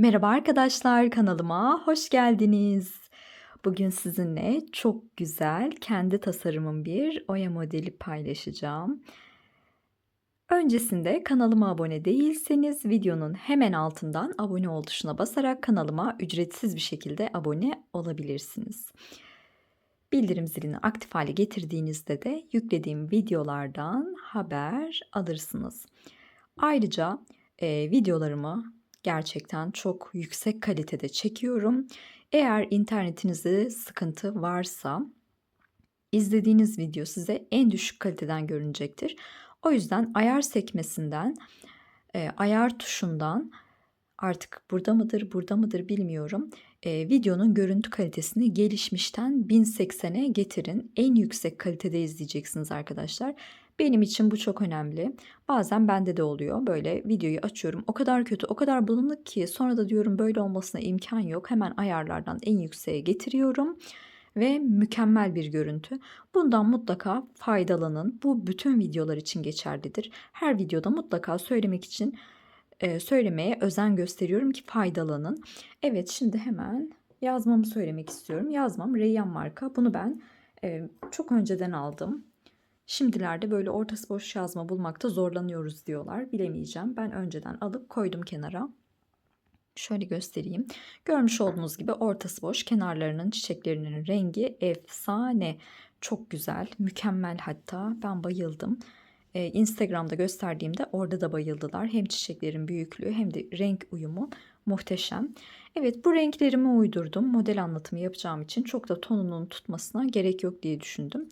Merhaba arkadaşlar, kanalıma hoş geldiniz. Bugün sizinle çok güzel kendi tasarımım bir oya modeli paylaşacağım. Öncesinde kanalıma abone değilseniz videonun hemen altından abone ol tuşuna basarak kanalıma ücretsiz bir şekilde abone olabilirsiniz. Bildirim zilini aktif hale getirdiğinizde de yüklediğim videolardan haber alırsınız. Ayrıca e, videolarımı gerçekten çok yüksek kalitede çekiyorum. Eğer internetinizde sıkıntı varsa izlediğiniz video size en düşük kaliteden görünecektir. O yüzden ayar sekmesinden, e, ayar tuşundan artık burada mıdır, burada mıdır bilmiyorum. E, videonun görüntü kalitesini gelişmişten 1080'e getirin. En yüksek kalitede izleyeceksiniz arkadaşlar. Benim için bu çok önemli. Bazen bende de oluyor. Böyle videoyu açıyorum. O kadar kötü, o kadar bulanık ki sonra da diyorum böyle olmasına imkan yok. Hemen ayarlardan en yükseğe getiriyorum ve mükemmel bir görüntü. Bundan mutlaka faydalanın. Bu bütün videolar için geçerlidir. Her videoda mutlaka söylemek için e, söylemeye özen gösteriyorum ki faydalanın. Evet şimdi hemen yazmamı söylemek istiyorum. Yazmam Reyyan marka. Bunu ben e, çok önceden aldım. Şimdilerde böyle ortası boş yazma bulmakta zorlanıyoruz diyorlar. Bilemeyeceğim. Ben önceden alıp koydum kenara. Şöyle göstereyim. Görmüş olduğunuz gibi ortası boş. Kenarlarının çiçeklerinin rengi efsane. Çok güzel, mükemmel hatta. Ben bayıldım. Ee, Instagram'da gösterdiğimde orada da bayıldılar. Hem çiçeklerin büyüklüğü hem de renk uyumu muhteşem. Evet bu renklerimi uydurdum. Model anlatımı yapacağım için çok da tonunun tutmasına gerek yok diye düşündüm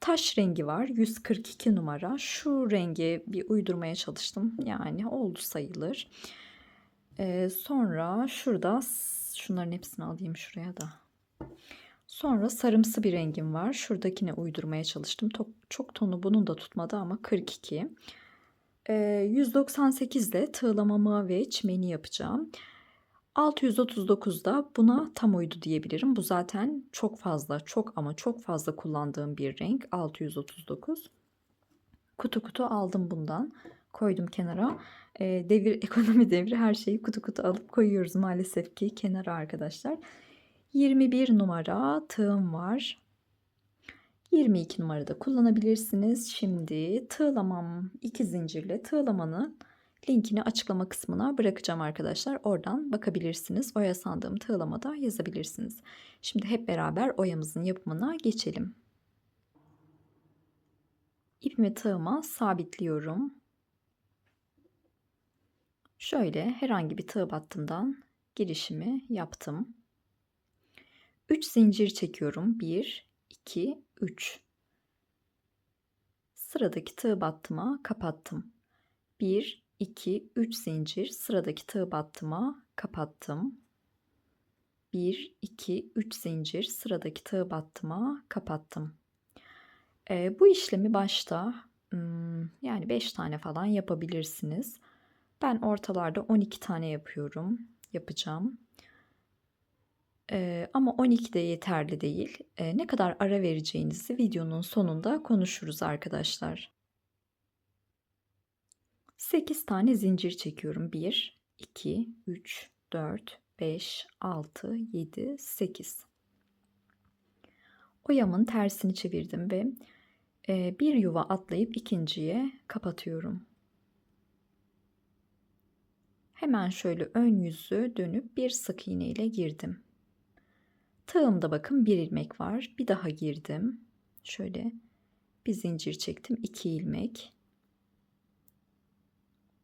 taş rengi var 142 numara. Şu rengi bir uydurmaya çalıştım. Yani oldu sayılır. Ee, sonra şurada şunların hepsini alayım şuraya da. Sonra sarımsı bir rengim var. Şuradakine uydurmaya çalıştım. Çok, çok tonu bunun da tutmadı ama 42 ee, 198 ile tığlamamı ve çimeni yapacağım 639'da buna tam uydu diyebilirim. Bu zaten çok fazla, çok ama çok fazla kullandığım bir renk. 639. Kutu kutu aldım bundan. Koydum kenara. E, devir, ekonomi devri her şeyi kutu kutu alıp koyuyoruz maalesef ki kenara arkadaşlar. 21 numara tığım var. 22 numarada kullanabilirsiniz. Şimdi tığlamam iki zincirle tığlamanın linkini açıklama kısmına bırakacağım arkadaşlar. Oradan bakabilirsiniz. Oya sandığım tığlamada yazabilirsiniz. Şimdi hep beraber oyamızın yapımına geçelim. İpimi tığıma sabitliyorum. Şöyle herhangi bir tığ battından girişimi yaptım. 3 zincir çekiyorum. 1, 2, 3. Sıradaki tığ battıma kapattım. 1, 2, 3 zincir sıradaki tığ battıma kapattım. 1, 2, 3 zincir sıradaki tığ battıma kapattım. E, bu işlemi başta yani 5 tane falan yapabilirsiniz. Ben ortalarda 12 tane yapıyorum. Yapacağım. E, ama 12 de yeterli değil. E, ne kadar ara vereceğinizi videonun sonunda konuşuruz arkadaşlar. 8 tane zincir çekiyorum. 1, 2, 3, 4, 5, 6, 7, 8. Oyamın tersini çevirdim ve bir yuva atlayıp ikinciye kapatıyorum. Hemen şöyle ön yüzü dönüp bir sık iğne ile girdim. Tığımda bakın bir ilmek var. Bir daha girdim. Şöyle bir zincir çektim. 2 ilmek.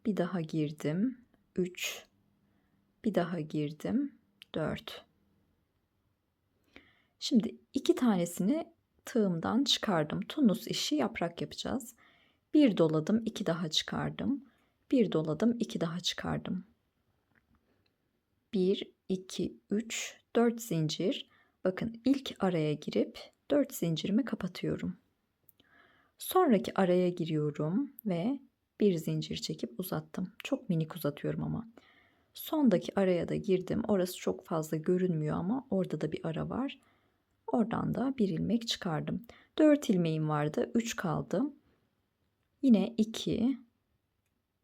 Bir daha girdim. 3. Bir daha girdim. 4. Şimdi iki tanesini tığımdan çıkardım. Tunus işi yaprak yapacağız. Bir doladım, iki daha çıkardım. Bir doladım, iki daha çıkardım. 1, 2, 3, 4 zincir. Bakın ilk araya girip 4 zincirimi kapatıyorum. Sonraki araya giriyorum ve bir zincir çekip uzattım. Çok minik uzatıyorum ama. Sondaki araya da girdim. Orası çok fazla görünmüyor ama orada da bir ara var. Oradan da bir ilmek çıkardım. 4 ilmeğim vardı. 3 kaldı. Yine 2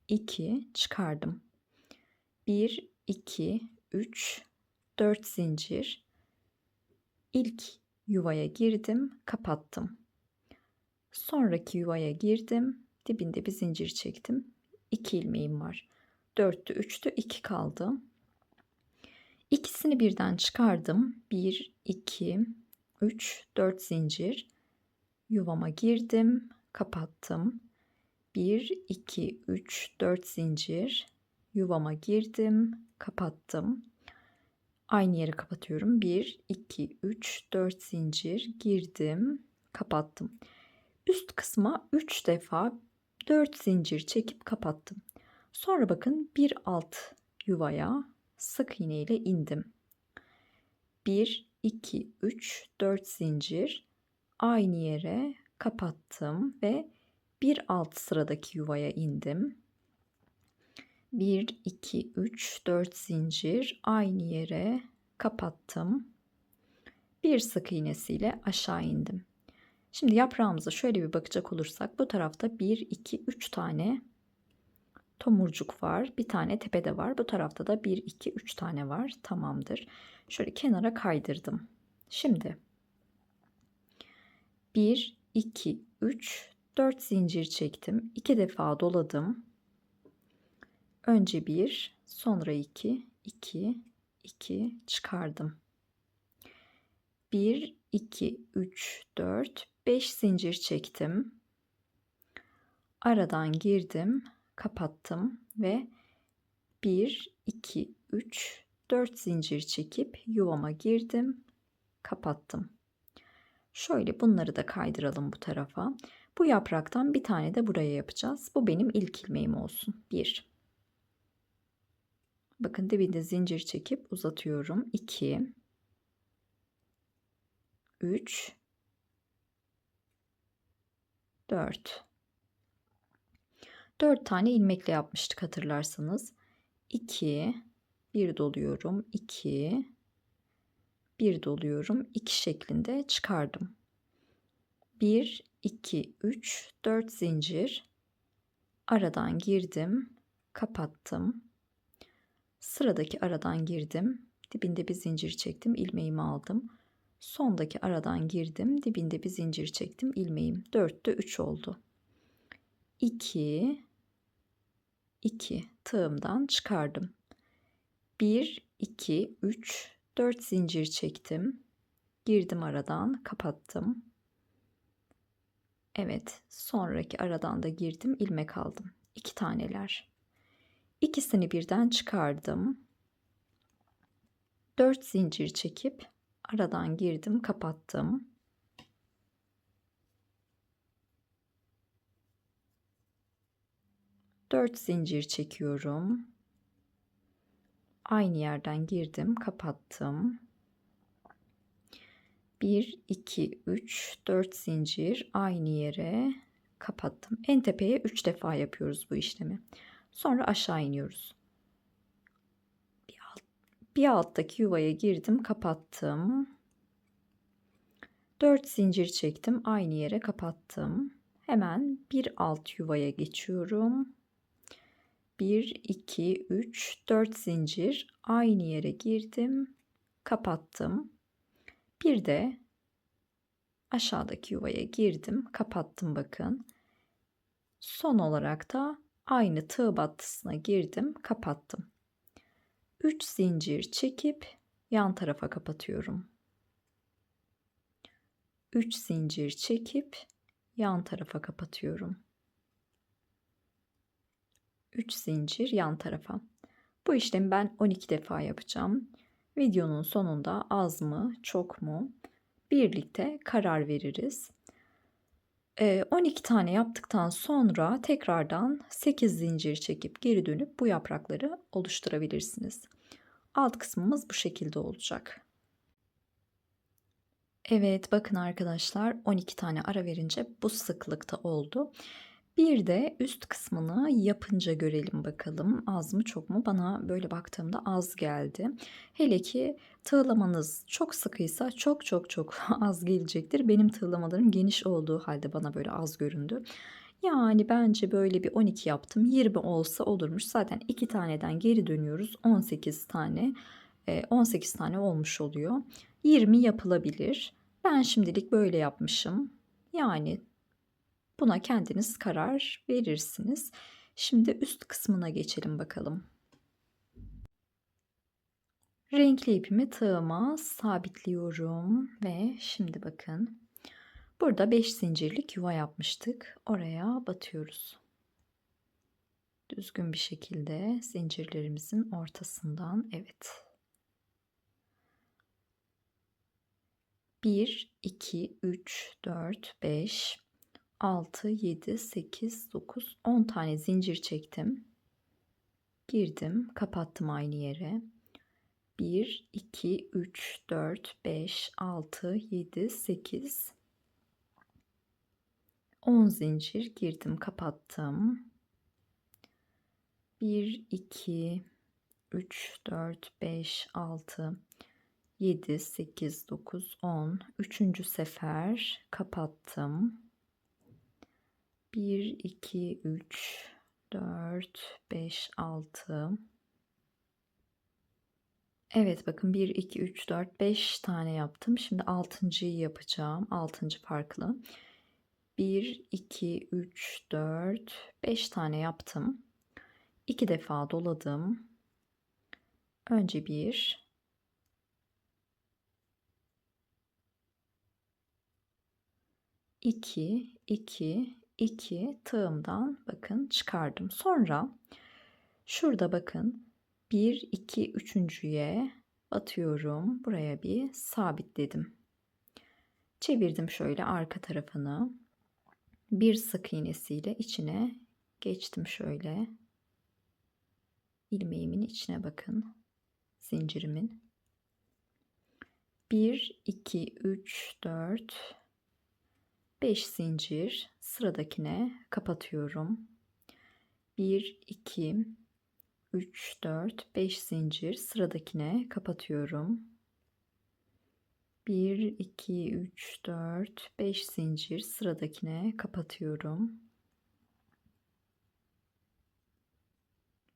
2 çıkardım. 1 2 3 4 zincir. İlk yuvaya girdim, kapattım. Sonraki yuvaya girdim, dibinde bir zincir çektim. 2 ilmeğim var. 4'tü, 3'tü, 2 kaldı. İkisini birden çıkardım. 1 2 3 4 zincir. Yuvama girdim, kapattım. 1 2 3 4 zincir. Yuvama girdim, kapattım. Aynı yere kapatıyorum. 1 2 3 4 zincir girdim, kapattım. Üst kısma 3 defa 4 zincir çekip kapattım. Sonra bakın bir alt yuvaya sık iğne ile indim. 1 2 3 4 zincir aynı yere kapattım ve bir alt sıradaki yuvaya indim. 1 2 3 4 zincir aynı yere kapattım. Bir sık iğnesiyle aşağı indim. Şimdi yaprağımıza şöyle bir bakacak olursak bu tarafta 1 2 3 tane tomurcuk var. Bir tane tepede var. Bu tarafta da 1 2 3 tane var. Tamamdır. Şöyle kenara kaydırdım. Şimdi 1 2 3 4 zincir çektim. 2 defa doladım. Önce 1, sonra 2, 2, 2 çıkardım. 1 2 3 4 5 zincir çektim. Aradan girdim, kapattım ve 1 2 3 4 zincir çekip yuvama girdim, kapattım. Şöyle bunları da kaydıralım bu tarafa. Bu yapraktan bir tane de buraya yapacağız. Bu benim ilk ilmeğim olsun. 1 Bakın dibinde zincir çekip uzatıyorum. 2 3 4 4 tane ilmekle yapmıştık hatırlarsanız. 2 1 doluyorum. 2 1 doluyorum. 2 şeklinde çıkardım. 1 2 3 4 zincir aradan girdim, kapattım. Sıradaki aradan girdim, dibinde bir zincir çektim, ilmeğimi aldım. Sondaki aradan girdim, dibinde bir zincir çektim, ilmeğim 4'te 3 oldu. 2 2 tığımdan çıkardım. 1 2 3 4 zincir çektim. Girdim aradan, kapattım. Evet, sonraki aradan da girdim, ilmek aldım. 2 taneler. İkisini birden çıkardım. 4 zincir çekip aradan girdim, kapattım. Dört zincir çekiyorum. Aynı yerden girdim, kapattım. 1 2 3 4 zincir aynı yere kapattım. En tepeye 3 defa yapıyoruz bu işlemi. Sonra aşağı iniyoruz. Bir, alt, bir alttaki yuvaya girdim, kapattım. 4 zincir çektim, aynı yere kapattım. Hemen bir alt yuvaya geçiyorum. 1 2 3 4 zincir aynı yere girdim, kapattım. Bir de aşağıdaki yuvaya girdim, kapattım bakın. Son olarak da aynı tığ battısına girdim, kapattım. 3 zincir çekip yan tarafa kapatıyorum. 3 zincir çekip yan tarafa kapatıyorum. 3 zincir yan tarafa. Bu işlemi ben 12 defa yapacağım. Videonun sonunda az mı, çok mu birlikte karar veririz. 12 tane yaptıktan sonra tekrardan 8 zincir çekip geri dönüp bu yaprakları oluşturabilirsiniz. Alt kısmımız bu şekilde olacak. Evet bakın arkadaşlar 12 tane ara verince bu sıklıkta oldu. Bir de üst kısmını yapınca görelim bakalım az mı çok mu bana böyle baktığımda az geldi. Hele ki tığlamanız çok sıkıysa çok çok çok az gelecektir. Benim tığlamalarım geniş olduğu halde bana böyle az göründü. Yani bence böyle bir 12 yaptım. 20 olsa olurmuş. Zaten 2 taneden geri dönüyoruz. 18 tane. Eee, 18 tane olmuş oluyor. 20 yapılabilir. Ben şimdilik böyle yapmışım. Yani buna kendiniz karar verirsiniz. Şimdi üst kısmına geçelim bakalım. Renkli ipimi tığıma sabitliyorum ve şimdi bakın. Burada 5 zincirlik yuva yapmıştık. Oraya batıyoruz. Düzgün bir şekilde zincirlerimizin ortasından evet. 1 2 3 4 5 6 7 8 9 10 tane zincir çektim. Girdim, kapattım aynı yere. 1 2 3 4 5 6 7 8 10 zincir girdim, kapattım. 1 2 3 4 5 6 7 8 9 10 üçüncü sefer kapattım. 1 2 3 4 5 6 Evet bakın 1 2 3 4 5 tane yaptım. Şimdi altıncıyı yapacağım. Altıncı farklı. 1 2 3 4 5 tane yaptım. 2 defa doladım. Önce bir iki, iki, iki tığımdan bakın çıkardım. Sonra şurada bakın 1, 2, üçüncüye batıyorum. Buraya bir sabitledim. Çevirdim şöyle arka tarafını. Bir sık iğnesiyle içine geçtim şöyle. ilmeğimin içine bakın. Zincirimin. 1, 2, 3, 4, 5 zincir sıradakine kapatıyorum. 1, 2, 3, 4, 5 zincir sıradakine kapatıyorum. 1, 2, 3, 4, 5 zincir sıradakine kapatıyorum.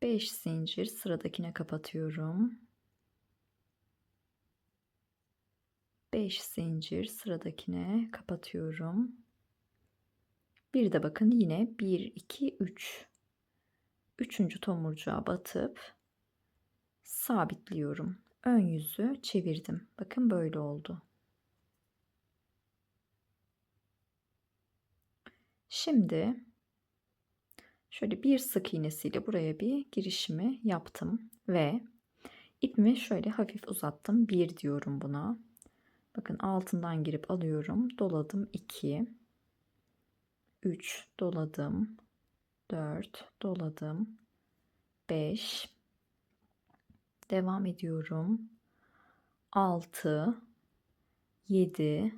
5 zincir sıradakine kapatıyorum. 5 zincir sıradakine kapatıyorum. Bir de bakın yine 1 2 3 üçüncü tomurcuğa batıp sabitliyorum. Ön yüzü çevirdim. Bakın böyle oldu. Şimdi şöyle bir sık iğnesiyle buraya bir girişimi yaptım ve ipimi şöyle hafif uzattım. Bir diyorum buna. Bakın altından girip alıyorum. Doladım 2 3 doladım. 4 doladım. 5 devam ediyorum. 6 7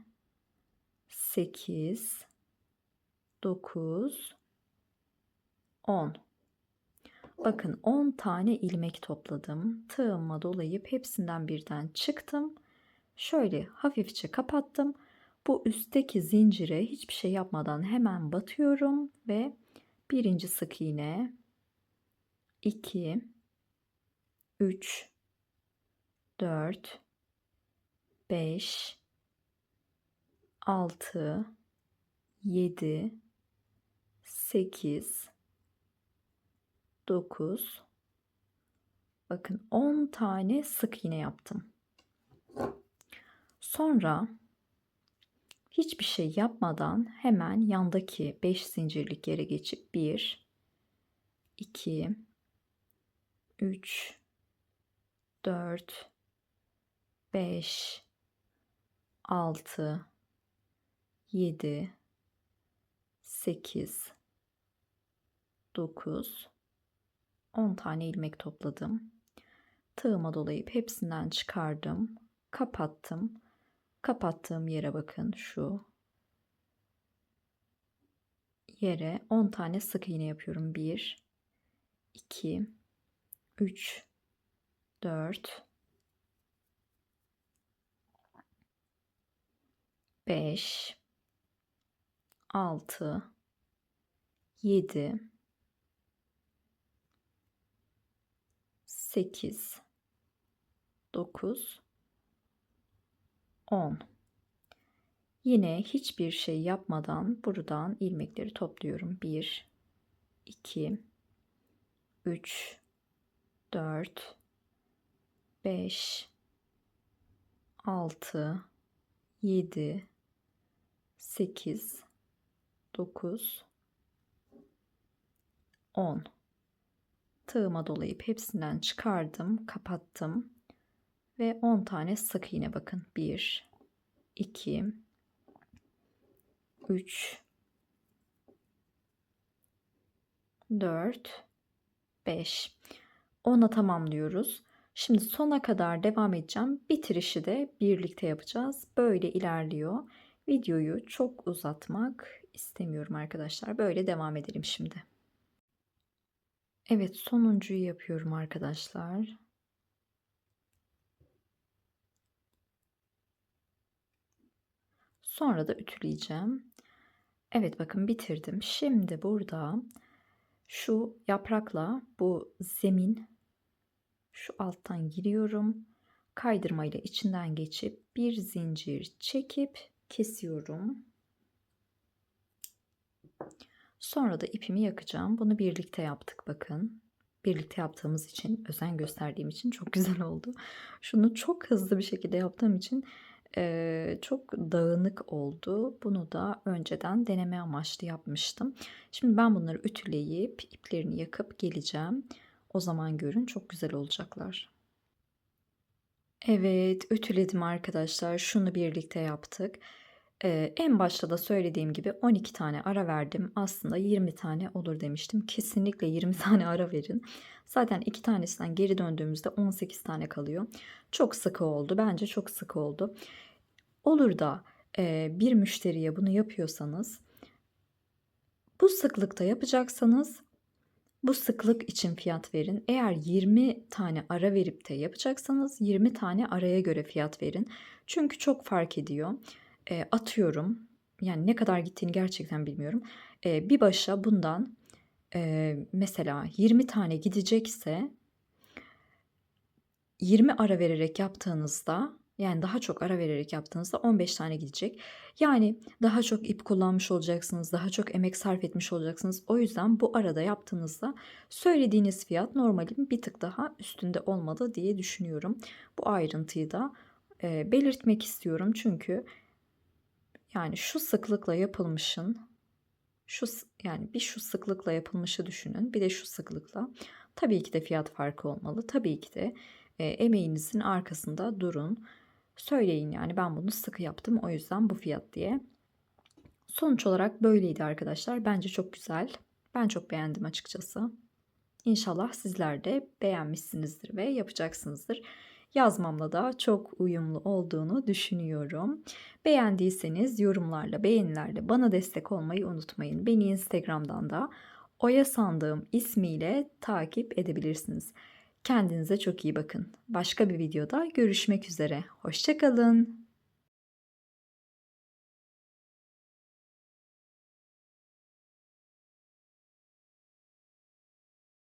8 9 10 Bakın 10 tane ilmek topladım. Tığıma dolayıp hepsinden birden çıktım. Şöyle hafifçe kapattım. Bu üstteki zincire hiçbir şey yapmadan hemen batıyorum ve birinci sık iğne 2 3 4 5 6 7 8 9 bakın 10 tane sık iğne yaptım. Sonra hiçbir şey yapmadan hemen yandaki 5 zincirlik yere geçip 1 2 3 4 5 6 7 8 9 10 tane ilmek topladım. Tığıma dolayıp hepsinden çıkardım. Kapattım. Kapattığım yere bakın şu yere 10 tane sık iğne yapıyorum. 1 2 3 4 5 6 7 8 9 10 Yine hiçbir şey yapmadan buradan ilmekleri topluyorum. 1 2 3 4 5 6 7 8 9 10 tığıma dolayıp hepsinden çıkardım, kapattım ve 10 tane sık iğne bakın. 1 2 3 4 5 10'a tamamlıyoruz. Şimdi sona kadar devam edeceğim. Bitirişi de birlikte yapacağız. Böyle ilerliyor. Videoyu çok uzatmak istemiyorum arkadaşlar. Böyle devam edelim şimdi. Evet sonuncuyu yapıyorum arkadaşlar. Sonra da ütüleyeceğim. Evet bakın bitirdim. Şimdi burada şu yaprakla bu zemin şu alttan giriyorum. Kaydırmayla içinden geçip bir zincir çekip kesiyorum. Sonra da ipimi yakacağım. Bunu birlikte yaptık bakın. Birlikte yaptığımız için, özen gösterdiğim için çok güzel oldu. Şunu çok hızlı bir şekilde yaptığım için çok dağınık oldu. Bunu da önceden deneme amaçlı yapmıştım. Şimdi ben bunları ütüleyip iplerini yakıp geleceğim. O zaman görün çok güzel olacaklar. Evet ütüledim arkadaşlar. Şunu birlikte yaptık. Ee, en başta da söylediğim gibi 12 tane ara verdim. Aslında 20 tane olur demiştim. Kesinlikle 20 tane ara verin. Zaten iki tanesinden geri döndüğümüzde 18 tane kalıyor. Çok sıkı oldu. Bence çok sıkı oldu. Olur da e, bir müşteriye bunu yapıyorsanız bu sıklıkta yapacaksanız bu sıklık için fiyat verin. Eğer 20 tane ara verip de yapacaksanız 20 tane araya göre fiyat verin. Çünkü çok fark ediyor. E, atıyorum yani ne kadar gittiğini gerçekten bilmiyorum. E, bir başa bundan e, mesela 20 tane gidecekse 20 ara vererek yaptığınızda yani daha çok ara vererek yaptığınızda 15 tane gidecek. Yani daha çok ip kullanmış olacaksınız, daha çok emek sarf etmiş olacaksınız. O yüzden bu arada yaptığınızda söylediğiniz fiyat normalin bir tık daha üstünde olmalı diye düşünüyorum. Bu ayrıntıyı da e, belirtmek istiyorum çünkü yani şu sıklıkla yapılmışın şu yani bir şu sıklıkla yapılmışı düşünün, bir de şu sıklıkla. Tabii ki de fiyat farkı olmalı. Tabii ki de e, emeğinizin arkasında durun. Söyleyin yani ben bunu sıkı yaptım o yüzden bu fiyat diye. Sonuç olarak böyleydi arkadaşlar. Bence çok güzel. Ben çok beğendim açıkçası. İnşallah sizler de beğenmişsinizdir ve yapacaksınızdır. Yazmamla da çok uyumlu olduğunu düşünüyorum. Beğendiyseniz yorumlarla, beğenilerle bana destek olmayı unutmayın. Beni Instagram'dan da Oya Sandığım ismiyle takip edebilirsiniz. Kendinize çok iyi bakın. Başka bir videoda görüşmek üzere. Hoşçakalın.